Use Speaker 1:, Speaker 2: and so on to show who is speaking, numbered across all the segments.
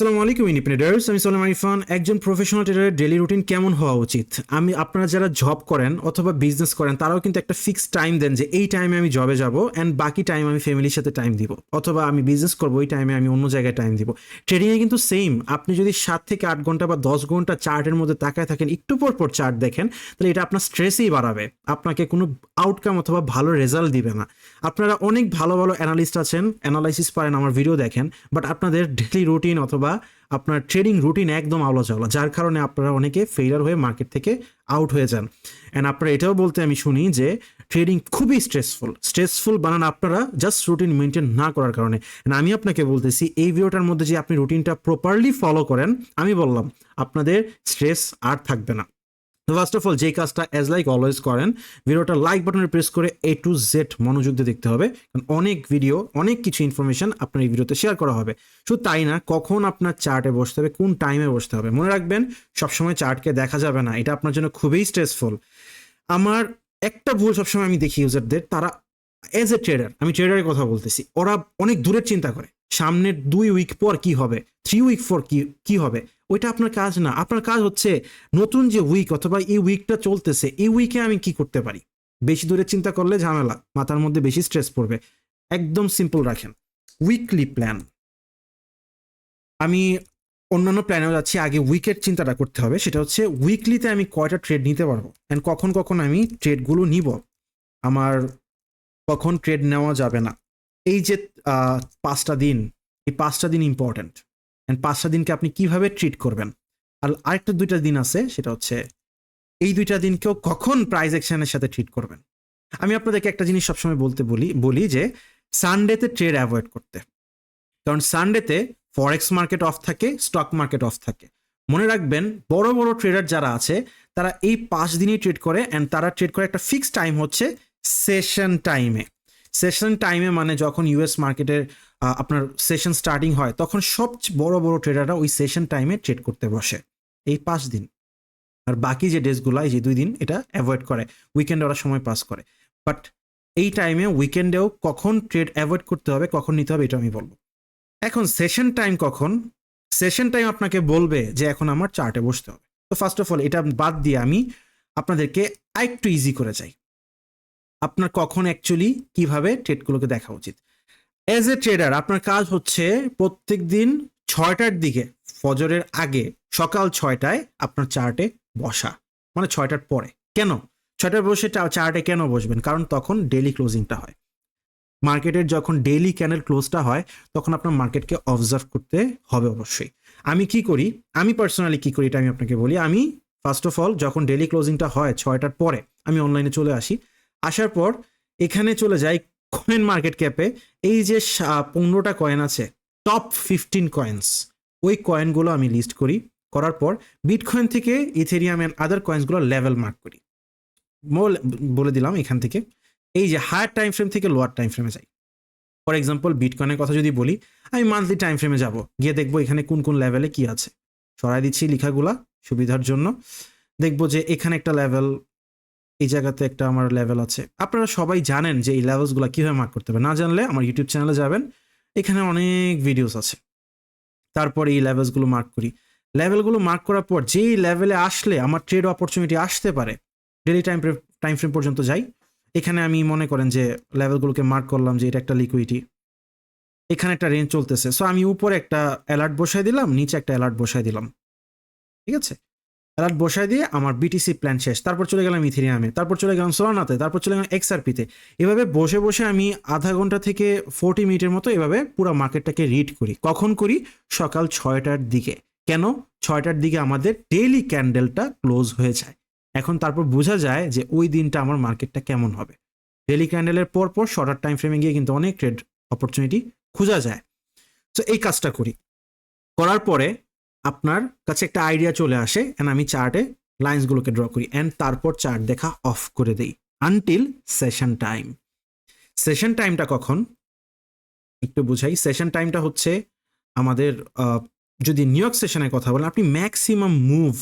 Speaker 1: আসসালামু আলাইকুম ইন্ডিপেন্ডার্স আমি সালাম আরিফান একজন প্রফেশনাল ট্রেডারের ডেলি রুটিন কেমন হওয়া উচিত? আমি, আপনারা যারা জব করেন অথবা বিজনেস করেন, তারাও কিন্তু একটা ফিক্সড টাইম দেন যে এই টাইমে আমি জবে যাব অ্যান্ড বাকি টাইম আমি ফ্যামিলির সাথে টাইম দিব। অথবা আমি বিজনেস করব ওই টাইমে আমি অন্য জায়গায় টাইম দিব। ট্রেডিংয়ে কিন্তু সেম আপনি যদি সাত থেকে আট ঘণ্টা বা দশ ঘণ্টা চার্টের মধ্যে তাকায় থাকেন, একটু পর পর চার্ট দেখেন, তাহলে এটা আপনার স্ট্রেসই বাড়াবে। আপনাকে কোনো আউটকাম অথবা ভালো রেজাল্ট দিবে না। আপনারা অনেক ভালো ভালো অ্যানালিস্ট আছেন অ্যানালাইসিস পারেন, আমার ভিডিও দেখেন বাট আপনাদের ডেলি রুটিন অথবা আপনার ট্রেডিং রুটিন একদম আওলা চাওলা যার কারণে আপনারা অনেকে ফেইলার হয়ে মার্কেট থেকে আউট হয়ে যান। অ্যান্ড আপনারা এটাও বলতে আমি শুনি যে ট্রেডিং খুবই স্ট্রেসফুল স্ট্রেসফুল বানান আপনারা জাস্ট রুটিন মেনটেন না করার কারণে। আমি আপনাকে বলতেছি, এই ভিডিওটার মধ্যে যে আপনি রুটিনটা প্রপারলি ফলো করেন, আমি বললাম, আপনাদের স্ট্রেস আর থাকবে না। তো ফার্স্ট অফ অল যে কাজটা অ্যাজ লাইক অলওয়েজ করেন, ভিডিওটা লাইক বাটনে প্রেস করে এ টু জেড মনোযোগ দিয়ে দেখতে হবে, কারণ অনেক ভিডিও অনেক কিছু ইনফরমেশন আপনার এই ভিডিওতে শেয়ার করা হবে। শুধু তাই না, কখন আপনার চার্টে বসতে হবে, কোন টাইমে বসতে হবে, মনে রাখবেন, সবসময় চার্টকে দেখা যাবে না, এটা আপনার জন্য খুবই স্ট্রেসফুল আমার একটা ভুল সবসময় আমি দেখি ইউজারদের তারা এজ এ ট্রেডার আমি ট্রেডারের কথা বলতেছি, ওরা অনেক দূরের চিন্তা করে, সামনের দুই উইক পর কি হবে থ্রি উইক পর কি কি হবে ওইটা আপনার কাজ না। আপনার কাজ হচ্ছে নতুন যে উইক অথবা এই উইকটা চলতেছে, এই উইকে আমি কি করতে পারি? বেশি দূরে চিন্তা করলে ঝামেলা, মাথার মধ্যে বেশি স্ট্রেস পড়বে। একদম সিম্পল রাখেন। উইকলি প্ল্যান আমি অন্যান্য প্ল্যানেও যাচ্ছি, আগে উইকের চিন্তাটা করতে হবে। সেটা হচ্ছে উইকলিতে আমি কয়টা ট্রেড নিতে পারব? অ্যান্ড কখন কখন আমি ট্রেডগুলো নিব? আমার কখন ট্রেড নেওয়া যাবে না? এই যে পাঁচটা দিন, এই পাঁচটা দিন ইম্পর্ট্যান্ট অ্যান্ড পাঁচটা দিনকে আপনি কীভাবে ট্রিট করবেন? আর আরেকটা দুইটা দিন আছে, সেটা হচ্ছে এই দুইটা দিনকেও কখন প্রাইজ অ্যাকশনের সাথে ট্রিট করবেন? আমি আপনাদেরকে একটা জিনিস সবসময় বলতে বলি বলি যে সানডেতে ট্রেড অ্যাভয়েড করতে। কারণ সানডেতে ফরেক্স মার্কেট অফ থাকে স্টক মার্কেট অফ থাকে। মনে রাখবেন, বড় বড় ট্রেডার যারা আছে, তারা এই পাঁচ দিনই ট্রেড করে অ্যান্ড তারা ট্রেড করে একটা ফিক্সড টাইম হচ্ছে সেশন টাইমে সেশন টাইমে মানে যখন ইউএস মার্কেটের আপনার সেশন স্টার্টিং হয়, তখন সবচেয়ে বড় বড় ট্রেডাররা ওই সেশন টাইমে ট্রেড করতে বসে। এই পাঁচ দিন। আর বাকি যে ডেজগুলো এই যে দুই দিন, এটা অ্যাভয়েড করে। উইকেন্ডে ওরা সময় পাস করে। বাট এই টাইমে উইকেন্ডেও কখন ট্রেড অ্যাভয়েড করতে হবে, কখন নিতে হবে, এটা আমি বলব। এখন সেশন টাইম কখন? সেশন টাইম আপনাকে বলবে যে এখন আমার চার্টে বসতে হবে। তো ফার্স্ট অফ অল এটা বাদ দিয়ে আমি আপনাদেরকে আরেকটু ইজি করে চাই আপনার কখন অ্যাকচুয়ালি কীভাবে ট্রেডগুলোকে দেখা উচিত। অ্যাজ এ ট্রেডার আপনার কাজ হচ্ছে প্রত্যেক দিন ছয়টার দিকে, ফজরের আগে, সকাল ছয়টায় আপনার চার্টে বসা। মানে ছয়টার পরে। কেন? ছয়টার বসে চার্টে কেন বসবেন? কারণ তখন ডেলি ক্লোজিংটা হয়। মার্কেটের যখন ডেইলি ক্যানেল ক্লোজটা হয়, তখন আপনার মার্কেটকে অবজার্ভ করতে হবে অবশ্যই। আমি কি করি? আমি পার্সোনালি কি করি? এটা আমি আপনাকে বলি। আমি ফার্স্ট অফ অল যখন ডেলি ক্লোজিংটা হয় ছয়টার পরে, আমি অনলাইনে চলে আসি। আসার পর এখানে চলে যাই কয়েন মার্কেট ক্যাপে এই যে পনেরোটা কয়েন আছে টপ ফিফটিন কয়েন্স ওই কয়েনগুলো আমি লিস্ট করি, করার পর বিটকয়েন থেকে ইথেরিয়াম অ্যান্ড আদার কয়েন্সগুলো লেভেল মার্ক করি। বলে দিলাম এখান থেকে, এই যে হায়ার টাইম ফ্রেম থেকে লোয়ার টাইম ফ্রেমে যাই। ফর এক্সাম্পল বিটকয়েনের কথা যদি বলি, আমি মান্থলি টাইম ফ্রেমে যাব, গিয়ে দেখব এখানে কোন কোন লেভেলে কি আছে। সরাই দিচ্ছি লেখাগুলা সুবিধার জন্য, দেখব যে এখানে একটা লেভেল এই জায়গাতে একটা আমার লেভেল আছে। আপনারা সবাই জানেন যে এই লেভেলসগুলো কীভাবে মার্ক করতে হবে। না জানলে আমার ইউটিউব চ্যানেলে যাবেন, এখানে অনেক ভিডিওস আছে। তারপরে এই লেভেলসগুলো মার্ক করি। লেভেলগুলো মার্ক করার পর যেই লেভেলে আসলে আমার ট্রেড অপরচুনিটি আসতে পারে ডেলি টাইম টাইম ফ্রেম পর্যন্ত যাই, এখানে আমি মনে করেন যে লেভেলগুলোকে মার্ক করলাম যে এটা একটা লিকুইডিটি এখানে একটা রেঞ্জ চলতেছে। সো আমি উপরে একটা অ্যালার্ট বসাই দিলাম, নিচে একটা অ্যালার্ট বসাই দিলাম। ঠিক আছে? অ্যালার্ট বসাই দিয়ে আমার বিটিসি প্ল্যান শেষ। তারপর চলে গেলাম ইথেরিয়ামে তারপর চলে গেলাম সোলানাতে তারপর চলে গেলাম এক্সআরপিতে এভাবে বসে বসে আমি আধা ঘণ্টা থেকে ফোর্টি মিনিটের মতো এভাবে পুরো মার্কেটটাকে রিড করি। কখন করি? সকাল ছয়টার দিকে। কেন? ছয়টার দিকে আমাদের ডেইলি ক্যান্ডেলটা ক্লোজ হয়ে যায়। এখন তারপর বোঝা যায় যে ওই দিনটা আমার মার্কেটটা কেমন হবে। ডেলি ক্যান্ডেলের পর পর শর্টার টাইম ফ্রেমে গিয়ে কিন্তু অনেক ট্রেড অপরচুনিটি খোঁজা যায়। তো এই কাজটা করি। করার পরে আপনার কাছে একটা আইডিয়া চলে আসে অ্যান্ড আমি চার্টে লাইন্সগুলোকে ড্র করি অ্যান্ড তারপর চার্ট দেখা অফ করে দেই আনটিল সেশন টাইম সেশন টাইমটা কখন? একটু বুঝাই। সেশন টাইমটা হচ্ছে আমাদের যদি নিউ ইয়র্ক সেশনের কথা বলেন, আপনি ম্যাক্সিমাম মুভ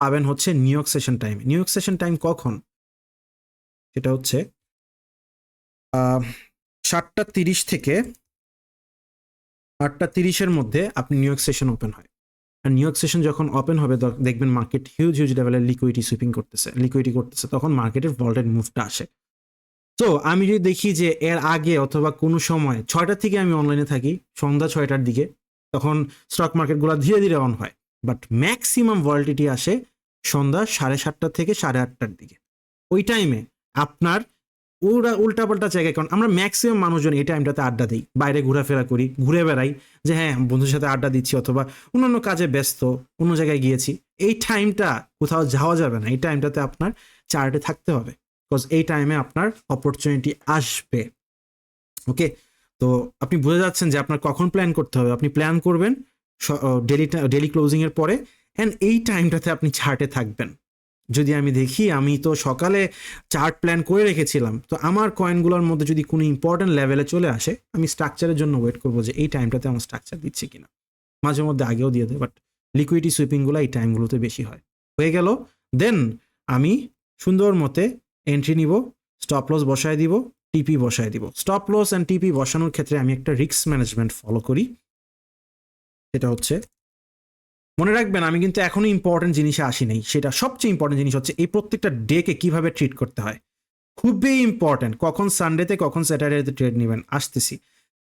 Speaker 1: পাবেন হচ্ছে New York session time New York session time কখন? সেটা হচ্ছে সাতটা তিরিশ থেকে আটটা তিরিশের মধ্যে আপনি নিউ ইয়র্ক সেশন ওপেন হয়। আর নিউ ইয়র্ক সেশন যখন ওপেন হবে দেখবেন মার্কেট হিউজ হিউজ লেভেলের লিকুইডিটি সুইপিং করতেছে লিকুইডিটি করতেছে, তখন মার্কেটের ভল্টেড মুভটা আসে। তো আমি যদি দেখি যে এর আগে অথবা কোনো সময় ছয়টার থেকে আমি অনলাইনে থাকি, সন্ধ্যা ছয়টার দিকে, তখন স্টক মার্কেটগুলো ধীরে ধীরে অন হয়। বাট ম্যাক্সিমাম ভল্টিটি আসে সন্ধ্যা সাড়ে সাতটা থেকে সাড়ে আটটার দিকে। ওই টাইমে আপনার ওরা উল্টাপাল্টা জায়গায়। কারণ আমরা ম্যাক্সিমাম মানুষজন এই টাইমটাতে আড্ডা দিই। বাইরে ঘোরাফেরা করি, ঘুরে বেড়াই যে হ্যাঁ বন্ধুর সাথে আড্ডা দিচ্ছি অথবা অন্যান্য কাজে ব্যস্ত, অন্য জায়গায় গিয়েছি। এই টাইমটা কোথাও যাওয়া যাবে না। এই টাইমটাতে আপনার চার্টে থাকতে হবে। বিকজ এই টাইমে আপনার অপরচুনিটি আসবে। ওকে তো আপনি বুঝে যাচ্ছেন যে আপনার কখন প্ল্যান করতে হবে। আপনি প্ল্যান করবেন ডেলি ডেলি ক্লোজিংয়ের পরে অ্যান্ড এই টাইমটাতে আপনি চার্টে থাকবেন। যদি আমি দেখি, আমি তো সকালে চার্ট প্ল্যান করে রেখেছিলাম। তো আমার কয়েনগুলোর মধ্যে যদি কোনো ইম্পর্টেন্ট লেভেলে চলে আসে, আমি স্ট্রাকচারের জন্য ওয়েট করব যে এই টাইমটাতে আমার স্ট্রাকচার দিচ্ছে কিনা। মাঝে মধ্যে আগেও দিয়ে দেয় বাট লিকুইডিটি সুইপিংগুলো এই টাইমগুলোতে বেশি হয়। হয়ে গেল দেন আমি সুন্দর মতে এন্ট্রি নিব স্টপ লস বসায় দিব টিপি বসায় দিব। স্টপ লস অ্যান্ড টিপি বসানোর ক্ষেত্রে আমি একটা রিস্ক ম্যানেজমেন্ট ফলো করি। সেটা হচ্ছে মনে রাখবেন, আমি কিন্তু এখনও ইম্পর্টেন্ট জিনিসে আসি নাই। সেটা সবচেয়ে ইম্পর্টেন্ট জিনিস হচ্ছে এই প্রত্যেকটা ডেকে কীভাবে ট্রিট করতে হয়। খুবই ইম্পর্টেন্ট কখন সানডেতে কখন স্যাটারডেতে ট্রেড নেবেন? আসতেছি।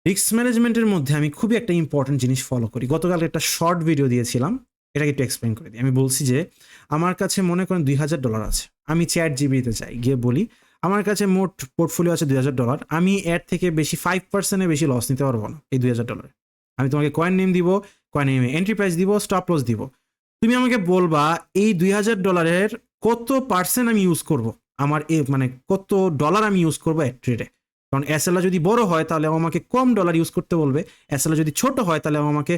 Speaker 1: রিস্ক ম্যানেজমেন্টের মধ্যে আমি খুবই একটা ইম্পর্টেন্ট জিনিস ফলো করি। গতকাল একটা শর্ট ভিডিও দিয়েছিলাম। এটাকে একটু এক্সপ্লেন করে দিই। আমি বলছি যে, আমার কাছে মনে করেন দুই হাজার ডলার আছে। আমি চ্যাট জিবিতে যাই, গিয়ে বলি, আমার কাছে মোট পোর্টফোলিও আছে দুই হাজার ডলার আমি এর থেকে বেশি ফাইভ পার্সেন্টের বেশি লস নিতে পারব না এই দুই হাজার ডলারে আমি তোমাকে কয়েন নেম দিব কয়েন নেমে এন্ট্রি প্রাইস দিব স্টপ লস দিব। তুমি আমাকে বলবা, এই দুই হাজার ডলারের কত পার্সেন্ট আমি ইউজ করব? আমার এ মানে কত ডলার আমি ইউজ করব এক ট্রেডে কারণ এসএলআ যদি বড় হয়, তাহলে আমাকে কম ডলার ইউজ করতে বলবে। এসএলআ যদি ছোট হয়, তাহলে আমাকে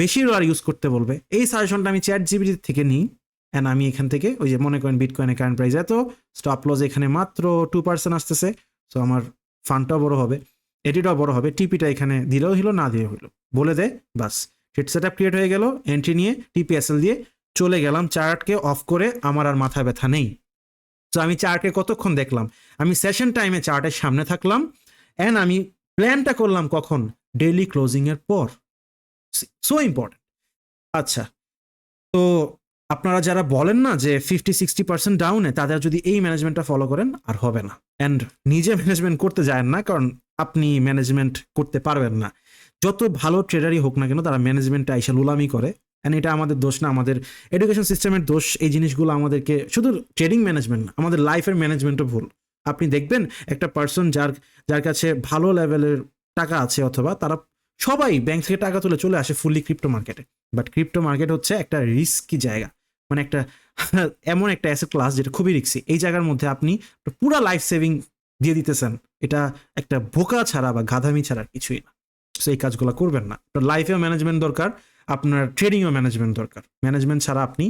Speaker 1: বেশি ডলার ইউজ করতে বলবে। এই সাজেশনটা আমি চ্যাট জিবি থেকে নিই অ্যান্ড আমি এখান থেকে, ওই যে মনে করেন বিটকয়েনের কারেন্ট প্রাইস এত স্টপ লস এখানে মাত্র টু পার্সেন্ট আসতেছে সো আমার ফান্ডটাও বড় হবে এটিটাও বড় হবে টিপিটা এখানে দিলেও হলো না দিলেও হলো বলে দেয় বাস। সেট সেট আপ ক্রিয়েট হয়ে গেল এন্ট্রি নিয়ে টিপিএসএল দিয়ে চলে গেলাম চার্টকে অফ করে আমার আর মাথা ব্যথা নেই। তো আমি চার্টকে কতক্ষণ দেখলাম? আমি সেশন টাইমে চার্টের সামনে থাকলাম অ্যান্ড আমি প্ল্যানটা করলাম কখন? ডেইলি ক্লোজিংয়ের পর। সো ইম্পর্টেন্ট আচ্ছা তো আপনারা যারা বলেন না যে ফিফটি সিক্সটি পার্সেন্ট ডাউনে তাদের যদি এই ম্যানেজমেন্টটা ফলো করেন, আর হবে না। অ্যান্ড নিজে ম্যানেজমেন্ট করতে যায় না, কারণ আপনি ম্যানেজমেন্ট করতে পারবেন না। যত ভালো ট্রেডারই হোক না কেন, তারা ম্যানেজমেন্টটা আইসা লুলামি করে। অ্যান্ড এটা আমাদের দোষ না, আমাদের এডুকেশন সিস্টেমের দোষ। এই জিনিসগুলো আমাদেরকে শুধু ট্রেডিং ম্যানেজমেন্ট না, আমাদের লাইফের ম্যানেজমেন্টও ভুল। আপনি দেখবেন একটা পার্সন যার যার কাছে ভালো লেভেলের টাকা আছে অথবা তারা সবাই ব্যাংক থেকে টাকা তুলে চলে আসে ফুললি ক্রিপ্টো মার্কেটে বাট ক্রিপ্টো মার্কেট হচ্ছে একটা রিস্কি জায়গা। মানে একটা এমন একটা অ্যাসেট ক্লাস যেটা খুবই রিস্কি এই জায়গার মধ্যে আপনি পুরো লাইফ সেভিং দিয়ে দিতেছেন। এটা একটা বোকা ছাড়া বা গাধামি ছাড়া কিছুই না। সো এই কাজগুলো করবেন না। লাইফেও ম্যানেজমেন্ট দরকার, আপনার ট্রেডিংও ম্যানেজমেন্ট দরকার। ম্যানেজমেন্ট ছাড়া আপনি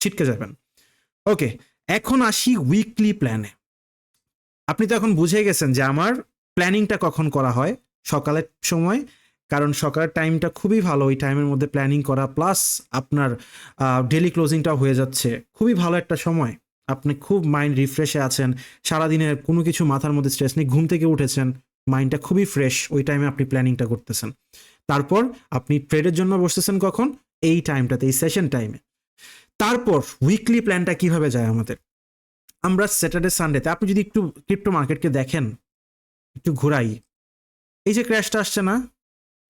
Speaker 1: ছিটকে যাবেন। ওকে এখন আসি উইকলি প্ল্যানে আপনি তো এখন বুঝে গেছেন যে আমার প্ল্যানিংটা কখন করা হয়? সকালের সময়, কারণ সকালের টাইমটা খুবই ভালো। ওই টাইমের মধ্যে প্ল্যানিং করা প্লাস আপনার ডেলি ক্লোজিংটাও হয়ে যাচ্ছে। খুবই ভালো একটা সময়। আপনি খুব মাইন্ড রিফ্রেশে আছেন। সারাদিনের কোনো কিছু মাথার মধ্যে স্ট্রেস নেই। ঘুম থেকে উঠেছেন। মাইন্ডটা খুবই ফ্রেশ ওই টাইমে আপনি প্ল্যানিংটা করতেছেন। তারপর আপনি ট্রেডের জন্য বসতেছেন কখন? এই টাইমটাতে এই সেশন টাইমে তারপর উইকলি প্ল্যানটা কীভাবে যায় আমাদের? আমরা স্যাটারডে সানডেতে আপনি যদি একটু ক্রিপ্টো মার্কেটকে দেখেন, একটু ঘোরাই, এই যে ক্র্যাশটা আসছে না,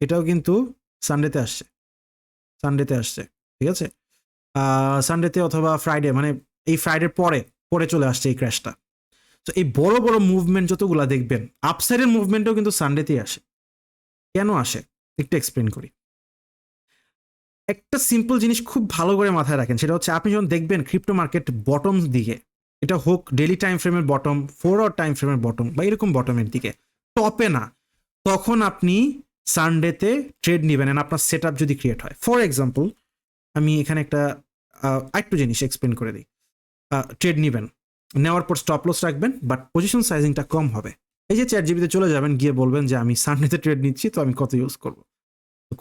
Speaker 1: এটাও কিন্তু সানডেতে আসছে। সানডেতে আসছে, ঠিক আছে? সানডেতে অথবা ফ্রাইডে মানে এই ফ্রাইডের পরে পরে চলে আসছে এই ক্র্যাশটা তো এই বড় বড় মুভমেন্ট যতগুলো দেখবেন আপসাইডের মুভমেন্টও কিন্তু সানডেতেই আসে। কেন আসে? একটু এক্সপ্লেন করি। একটা সিম্পল জিনিস খুব ভালো করে মাথায় রাখেন, সেটা হচ্ছে আপনি যখন দেখবেন ক্রিপ্টো মার্কেট বটম দিকে, এটা হোক ডেলি টাইম ফ্রেমের বটম ফোর আওয়ার টাইম ফ্রেমের বটম বা এরকম বটমের দিকে টপে না, তখন আপনি সানডেতে ট্রেড নেবেন আপনার সেট যদি ক্রিয়েট হয়। ফর এক্সাম্পল আমি এখানে একটা আরেকটু জিনিস এক্সপ্লেন করে দিই। ট্রেড নেবেন। নেওয়ার পর স্টপ লস রাখবেন বাট পজিশন সাইজিংটা কম হবে। এই যে চ্যাট জিবিতে চলে যাবেন, গিয়ে বলবেন যে, আমি সানডেতে ট্রেড নিচ্ছি, তো আমি কত ইউজ করব?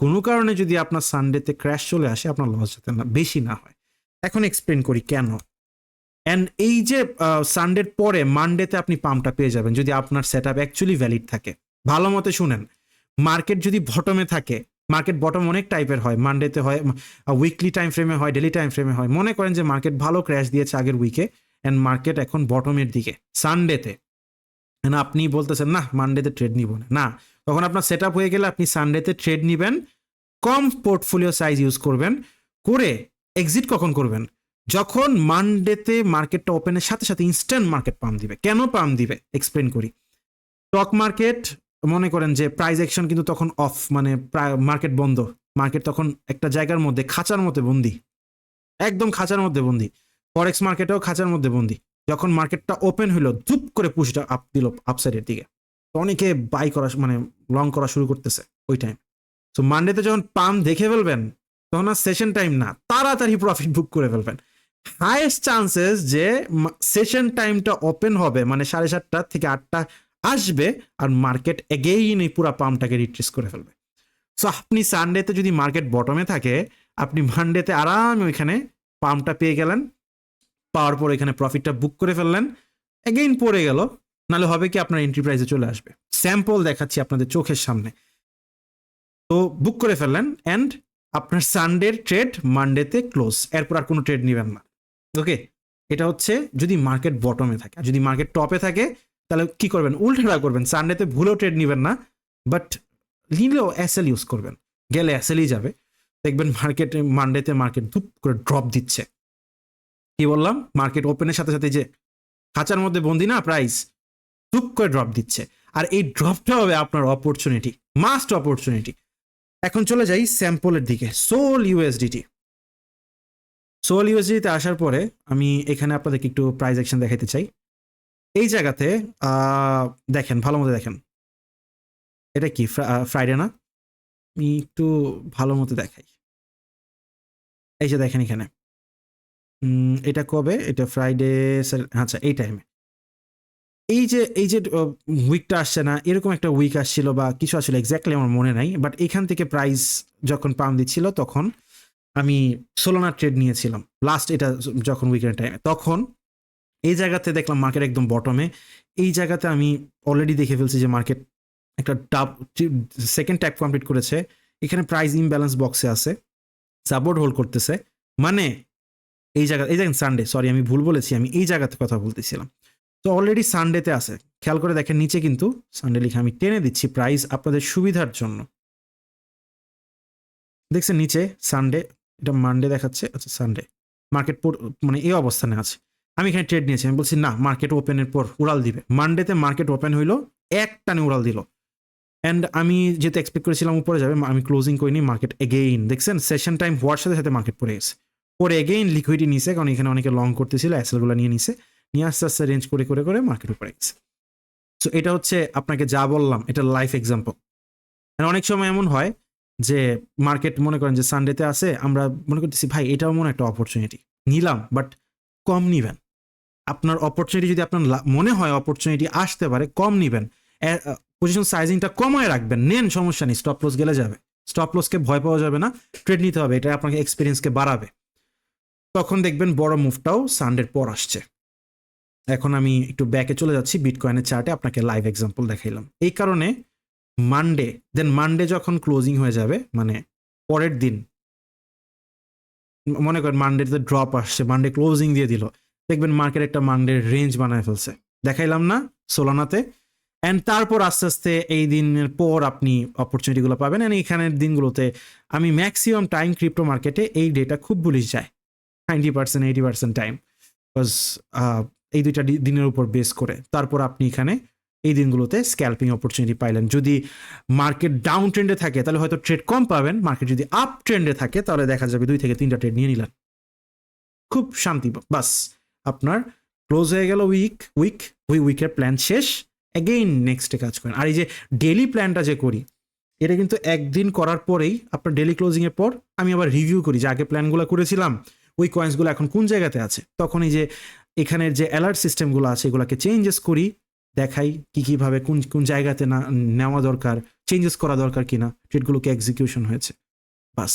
Speaker 1: কোনো কারণে যদি আপনার সানডেতে ক্র্যাশ চলে আসে, আপনার লস যাতে না, বেশি না হয়। এখন এক্সপ্লেন করি কেন। অ্যান্ড এই যে সানডের পরে মানডেতে আপনি পাম্পটা পেয়ে যাবেন, যদি আপনার সেট আপ অ্যাকচুয়ালি ভ্যালিড থাকে। ভালো মতে শুনেন মার্কেট যদি বটমে থাকে মার্কেট বটম অনেক টাইপের হয়। মানডেতে হয় উইকলি টাইম ফ্রেমে হয় ডেলি টাইম ফ্রেমে হয়। মনে করেন যে মার্কেট ভালো ক্র্যাশ দিয়েছে আগের উইকে অ্যান্ড মার্কেট এখন বটমের দিকে। সানডেতে না আপনি বলতেছেন না মানডেতে ট্রেড নিব না। তখন আপনার সেট হয়ে গেলে আপনি সানডেতে ট্রেড নিবেন, কম পোর্টফোলিও সাইজ ইউজ করবেন, করে এক্সিট কখন করবেন? যখন মানডেতে মার্কেটটা ওপেনের সাথে সাথে ইনস্ট্যান্ট মার্কেট পাম দিবে। কেন পাম দিবে? এক্সপ্লেন করি। স্টক মার্কেট মনে করেন যে প্রাইস অ্যাকশন কিন্তু তখন অফ মানে মার্কেট বন্ধ। মার্কেট তখন একটা জায়গার মধ্যে, খাঁচার মধ্যে বন্দি। একদম খাঁচার মধ্যে বন্দি। ফরেক্স মার্কেটেও খাঁচার মধ্যে বন্দি। যখন মার্কেটটা ওপেন হইল, ধুপ করে পুশটা আপ দিল আপসাইডের দিকে। অনেকে বাই করা মানে লং করা শুরু করতেছে ওই টাইম তো মানডেতে যখন পাম দেখে ফেলবেন, তখন আর সেশন টাইম না, তাড়াতাড়ি প্রফিট বুক করে ফেলবেন। হাইয়েস্ট চান্সেস যে সেশন টাইমটা ওপেন হবে মানে সাড়ে সাতটা থেকে আটটা আসবে, আর মার্কেট এগেইন এই পুরো পামটাকে রিট্রেস করে ফেলবে। সো আপনি সানডেতে যদি মার্কেট বটমে থাকে, আপনি মানডেতে আরামে ওইখানে পামটা পেয়ে গেলেন। পাওয়ার পর এখানে প্রফিটটা বুক করে ফেললেন। এগেইন পড়ে গেল, নাহলে হবে কি আপনার এন্ট্রি প্রাইসে চলে আসবে। স্যাম্পল দেখাচ্ছি আপনাদের চোখের সামনে। তো বুক করে ফেললেন অ্যান্ড আপনার সানডের ট্রেড মানডেতে ক্লোজ এরপর আর কোনো ট্রেড নেবেন না। ওকে এটা হচ্ছে যদি মার্কেট বটমে থাকে। যদি মার্কেট টপে থাকে, তাহলে কি করবেন? উল্টোটা করবেন। সানডেতে ভুলেও ট্রেড নেবেন না বাট নিলেও এসএল ইউজ করবেন। গেলে এসএলই যাবে। দেখবেন মার্কেট মানডেতে মার্কেট ধুপ করে ড্রপ দিচ্ছে। কি বললাম? মার্কেট ওপেনের সাথে সাথে যে খাঁচার মধ্যে বন্দি না প্রাইস ধুপ করে ড্রপ দিচ্ছে। আর এই ড্রপটা হবে আপনার অপরচুনিটি মাস্ট অপরচুনিটি এখন চলে যাই স্যাম্পলের দিকে সোল ইউএসডিটি সোল ইউএসডিতে আসার পরে আমি এখানে আপনাদেরকে একটু প্রাইস অ্যাকশন দেখাতে চাই। এই জায়গাতে দেখেন, ভালো মতো দেখেন। এটা কি ফ্রাইডে না? আমি একটু ভালো মতো দেখাই। এই যে দেখেন এখানে। এটা কবে? এটা ফ্রাইডে আচ্ছা এই টাইমে এই যে এই যে উইকটা আসছে না, এরকম একটা উইক আসছিল বা কিছু আসলে এক্স্যাক্টলি আমার মনে নাই বাট এখান থেকে প্রাইস যখন পাম দিচ্ছিল, তখন আমি সোলোনা ট্রেড নিয়েছিলাম। লাস্ট এটা যখন উইকেন্ড টাইমে তখন এই জায়গাতে দেখলাম মার্কেট একদম বটমে এই জায়গাতে আমি অলরেডি দেখে ফেলছি যে মার্কেট একটা ডাব সেকেন্ড ট্যাপ কমপ্লিট করেছে। এখানে প্রাইস ইমব্যালেন্স বক্সে আছে। সাপোর্ট হোল্ড করতেছে। মানে এই জায়গা, এই দেখেন সানডে সরি আমি ভুল বলেছি, আমি এই জায়গাতে কথা বলতেছিলাম। তো অলরেডি সানডেতে আছে। খেয়াল করে দেখেন, নিচে কিন্তু সানডে লিখে আমি টেনে দিচ্ছি প্রাইস আপনাদের সুবিধার জন্য। দেখছেন নিচে সানডে এটা মানডে দেখাচ্ছে আচ্ছা সানডে মার্কেট মানে এই অবস্থানে আছে। আমি এখানে ট্রেড নিয়েছি, আমি বলছি না মার্কেট ওপেনের পর উড়াল দিবে। মানডেতে মার্কেট ওপেন হইল, এক টানে উড়াল দিল। অ্যান্ড আমি যেহেতু এক্সপেক্ট করেছিলাম উপরে যাবে, আমি ক্লোজিং করিনি মার্কেট এগেইন দেখছেন সেশন টাইম হওয়ার সাথে সাথে মার্কেট পড়ে গেছে। পরে এগেইন লিকুইডি নিছে, কারণ এখানে অনেকে লং করতেছিল অ্যাসেলগুলো নিয়ে নিছে। নিয়ে আস্তে আস্তে রেঞ্জ করে করে করে মার্কেট উপরে গেছে। সো এটা হচ্ছে আপনাকে যা বললাম, এটা লাইফ এক্সাম্পল অনেক সময় এমন হয় যে মার্কেট মনে করেন যে সানডেতে আছে, আমরা মনে করতেছি, ভাই, এটাও মনে একটা অপরচুনিটি নিলাম বাট কম নিবেন। আপনার অপরচুনিটি যদি আপনার মনে হয় অপরচুনিটি আসতে পারে, কম নিবেন। পজিশন সাইজিংটা কমায় রাখবেন। নেন, সমস্যা নেই স্টপ লস গেলে যাবে। স্টপ লসকে ভয় পাওয়া যাবে না। ট্রেড নিতে হবে, এটা আপনাকে এক্সপিরিয়েন্সকে বাড়াবে। তখন দেখবেন বড় মুভটাও সানডের পর আসছে। এখন আমি একটু ব্যাকে চলে যাচ্ছি বিটকয়েনের চার্টে আপনাকে লাইভ এক্সাম্পল দেখাইলাম। এই কারণে মানডে দেন মানডে যখন ক্লোজিং হয়ে যাবে মানে পরের দিন মনে করেন মানডেতে ড্রপ আসছে মানডে ক্লোজিং দিয়ে দিল। দেখবেন মার্কেট একটা মানডের রেঞ্জ বানায় ফেলছে। দেখাইলাম না সোলানাতে অ্যান্ড তারপর আস্তে আস্তে এই দিনের পর আপনি অপরচুনিটিগুলো পাবেন। অ্যান্ড এখানের দিনগুলোতে আমি ম্যাক্সিমাম টাইম ক্রিপ্টো মার্কেটে এই ডেটা খুব বুলিশ যায়। Ninety percent eighty percent time because এই দুইটা দিনের উপর বেস করে তারপর আপনি এখানে এই দিনগুলোতে স্ক্যাল্পিং অপরচুনিটি পাইলেন। যদি মার্কেট ডাউন ট্রেন্ডে থাকে, তাহলে হয়তো ট্রেড কম পাবেন। মার্কেট যদি আপ ট্রেন্ডে থাকে, তাহলে দেখা যাবে দুই থেকে তিনটা ট্রেড নিয়ে নিলেন। খুব শান্তি বাস আপনার ক্লোজ হয়ে গেল উইক উইক ওই উইকের প্ল্যান শেষ। অ্যাগেইন নেক্সটে কাজ করেন। আর এই যে ডেলি প্ল্যানটা যে করি, এটা কিন্তু একদিন করার পরেই আপনার ডেলি ক্লোজিংয়ের পর আমি আবার রিভিউ করি যে আগে প্ল্যানগুলো করেছিলাম ওই কয়েন্সগুলো এখন কোন জায়গাতে আছে? তখন এই যে এখানের যে অ্যালার্ট সিস্টেমগুলো আছে, এগুলোকে চেঞ্জেস করি, দেখাই কি কীভাবে কোন কোন জায়গাতে না, নেওয়া দরকার চেঞ্জেস করা দরকার কিনা ট্রেডগুলোকে এক্সিকিউশন হয়েছে। বাস,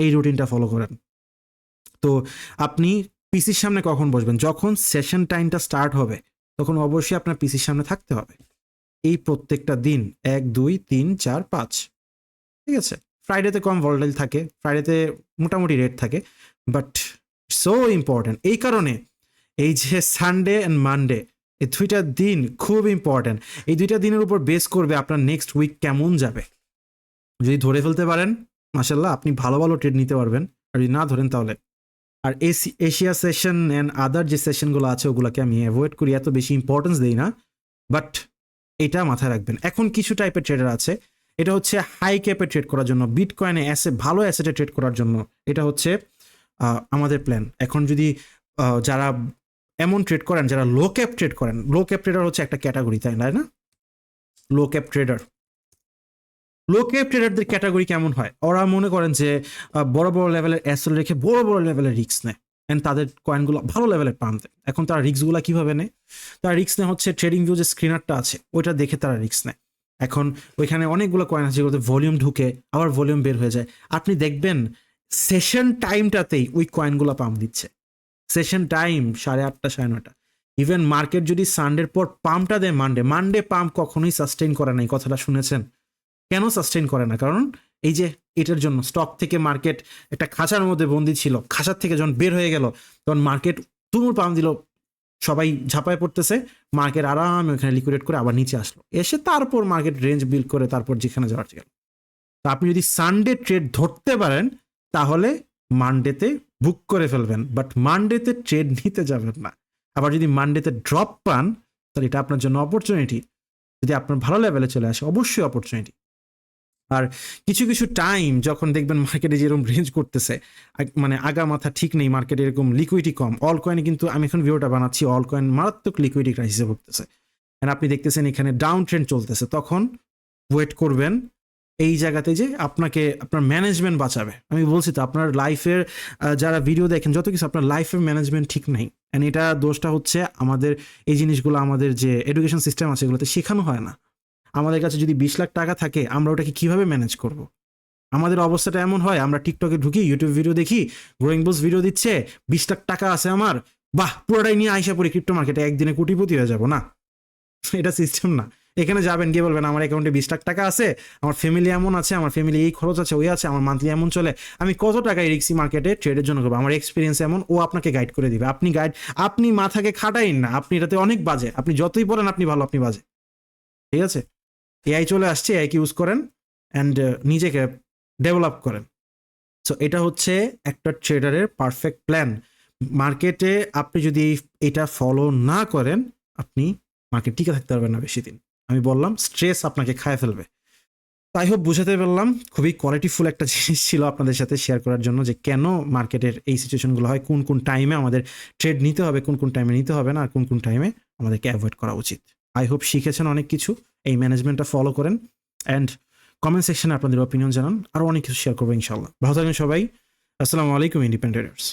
Speaker 1: এই রুটিনটা ফলো করেন। তো আপনি পিসির সামনে কখন বসবেন? যখন সেশন টাইমটা স্টার্ট হবে, তখন অবশ্যই আপনার পিসির সামনে থাকতে হবে। এই প্রত্যেকটা দিন, এক, দুই, তিন, চার, পাঁচ, ঠিক আছে? ফ্রাইডেতে কম ভলটাইল থাকে ফ্রাইডেতে মোটামুটি রেট থাকে বাট সো ইম্পর্ট্যান্ট এই কারণে এই যে সানডে অ্যান্ড মানডে এই দুইটা দিন খুব ইম্পর্ট্যান্ট এই দুইটা দিনের উপর বেস করবে আপনার নেক্সট উইক কেমন যাবে। যদি ধরে ফেলতে পারেন মাসাল্লাহ আপনি ভালো ভালো ট্রেড নিতে পারবেন। আর যদি না ধরেন তাহলে। আর এসি এশিয়া সেশন অ্যান্ড আদার যে সেশনগুলো আছে, ওগুলোকে আমি অ্যাভয়েড করি, এত বেশি ইম্পর্টেন্স দিই না। বাট এটা মাথায় রাখবেন। এখন কিছু টাইপের ট্রেডার আছে এটা হচ্ছে হাই ক্যাপে ট্রেড করার জন্য। বিট কয়েনে অ্যাসে ভালো অ্যাসেটে ট্রেড করার জন্য। এটা হচ্ছে আমাদের প্ল্যান এখন যদি যারা এমন ট্রেড করেন, যারা লো ক্যাপ ট্রেড করেন লো ক্যাপ ট্রেডার হচ্ছে একটা ক্যাটাগরি তাই না? না low cap trader low cap ট্রেডারদের category কেমন হয়? ওরা মনে করেন যে বড় বড় লেভেলের অ্যাসেল রেখে বড় বড় লেভেলের রিস্ক নেয়। অ্যান্ড তাদের কয়েনগুলো ভালো লেভেলের পাম্প দেয়। এখন তারা রিস্কগুলো কীভাবে নেয়? তারা রিস্ক নেয় হচ্ছে ট্রেডিং ভিউ যে স্ক্রিনারটা আছে, ওইটা দেখে তারা রিস্ক নেয়। এখন ওইখানে অনেকগুলো কয়েন আছে যেগুলোতে ভলিউম ঢুকে আবার ভলিউম বের হয়ে যায়। আপনি দেখবেন সেশন টাইমটাতেই ওই কয়েনগুলো পাম্প দিচ্ছে। সেশন টাইম সাড়ে আটটা, সাড়ে নটা ইভেন মার্কেট যদি সানডের পর পাম্পটা দেয় মানডে মানডে পাম্প কখনোই সাস্টেইন করে না এই কথাটা শুনেছেন? কেন সাস্টেইন করে না? কারণ এই যে এটার জন্য স্টক থেকে মার্কেট একটা খাঁচার মধ্যে বন্দি ছিল, খাঁচার থেকে যখন বের হয়ে গেল, তখন মার্কেট তুমুল পাম্প দিল সবাই ঝাঁপায় পড়তেছে মার্কেট আরামে, ওখানে লিকুইডেট করে আবার নিচে আসলো। এসে তারপর মার্কেট রেঞ্জ বিল্ড করে তারপর যেখানে যাওয়ার গেল তো আপনি যদি সানডে ট্রেড ধরতে পারেন, তাহলে মানডেতে বুক করে ফেলবেন বাট মানডেতে ট্রেড নিতে যাবেন না। আবার যদি মানডেতে ড্রপ পান, তাহলে এটা আপনার জন্য অপরচুনিটি যদি আপনার ভালো লেভেলে চলে আসে, অবশ্যই অপরচুনিটি আর কিছু কিছু টাইম যখন দেখবেন মার্কেটে যেরকম রেঞ্জ করতেছে মানে আগা মাথা ঠিক নেই মার্কেটে এরকম লিকুইডিটি কম অল কয়েনে কিন্তু আমি এখন ভিডিওটা বানাচ্ছি অল কয়েন মারাত্মক লিকুইডিটি ক্রাইসিসে ভুগতেছে। And আপনি দেখতেছেন এখানে ডাউন ট্রেন্ড চলতেছে, তখন ওয়েট করবেন এই জায়গাতে যে আপনাকে, আপনার ম্যানেজমেন্ট বাঁচাবে। আমি বলছি তো, আপনার লাইফের যারা ভিডিও দেখেন, যত কিছু, আপনার লাইফের ম্যানেজমেন্ট ঠিক নেই। অ্যান্ড এটা দোষটা হচ্ছে আমাদের, এই জিনিসগুলো আমাদের যে এডুকেশন সিস্টেম আছে, এগুলোতে শেখানো হয় না। আমাদের কাছে যদি বিশ লাখ টাকা থাকে, আমরা ওটাকে কীভাবে ম্যানেজ করব? আমাদের অবস্থাটা এমন হয়, আমরা টিকটকে ঢুকি ইউটিউব ভিডিও দেখি গ্রোয়িং বুস ভিডিও দিচ্ছে, বিশ লাখ টাকা আছে আমার, বাহ, পুরোটাই নিয়ে আইসা পড়ি ক্রিপ্টো মার্কেটে একদিনে কোটিপতি হয়ে যাব, না? এটা সিস্টেম না। এখানে যাবেন, গিয়ে বলবেন, আমার অ্যাকাউন্টে বিশ লাখ টাকা আছে, আমার ফ্যামিলি এমন আছে, আমার ফ্যামিলি এই খরচ আছে, ওই আছে, আমার মান্থলি এমন চলে, আমি কত টাকায় রিক্সি মার্কেটে ট্রেডের জন্য করব? আমার এক্সপিরিয়েন্স এমন, ও আপনাকে গাইড করে দিবে। আপনি গাইড আপনি মাথাকে খাটাইন না, আপনি এটাতে অনেক বাজে, আপনি যতই বলেন আপনি ভালো, আপনি বাজে। ঠিক আছে? এআই চলে আসছে এআইকে ইউজ করেন অ্যান্ড নিজেকে ডেভেলপ করেন। সো এটা হচ্ছে একটা ট্রেডারের পারফেক্ট প্ল্যান মার্কেটে আপনি যদি এটা ফলো না করেন, আপনি মার্কেট টিকে থাকতে পারবেন না বেশি দিন। আমি বললাম স্ট্রেস আপনাকে খায় ফেলবে। তাই হোক, বুঝাতে পারলাম, খুবই কোয়ালিটিফুল একটা জিনিস ছিল আপনাদের সাথে শেয়ার করার জন্য যে কেন মার্কেটের এই সিচুয়েশনগুলো হয়, কোন কোন টাইমে আমাদের ট্রেড নিতে হবে, কোন কোন টাইমে নিতে হবে না, আর কোন কোন টাইমে আমাদেরকে অ্যাভয়েড করা উচিত। আই হোপ শিখেছেন অনেক কিছু। এই ম্যানেজমেন্টটা ফলো করেন অ্যান্ড কমেন্ট সেকশনে আপনাদের অপিনিয়ন জানান আরও অনেক কিছু শেয়ার করব ইনশাল্লাহ ভালো থাকবেন সবাই। আসসালামু আলাইকুম ইন্ডিপেন্ডেন্টার্স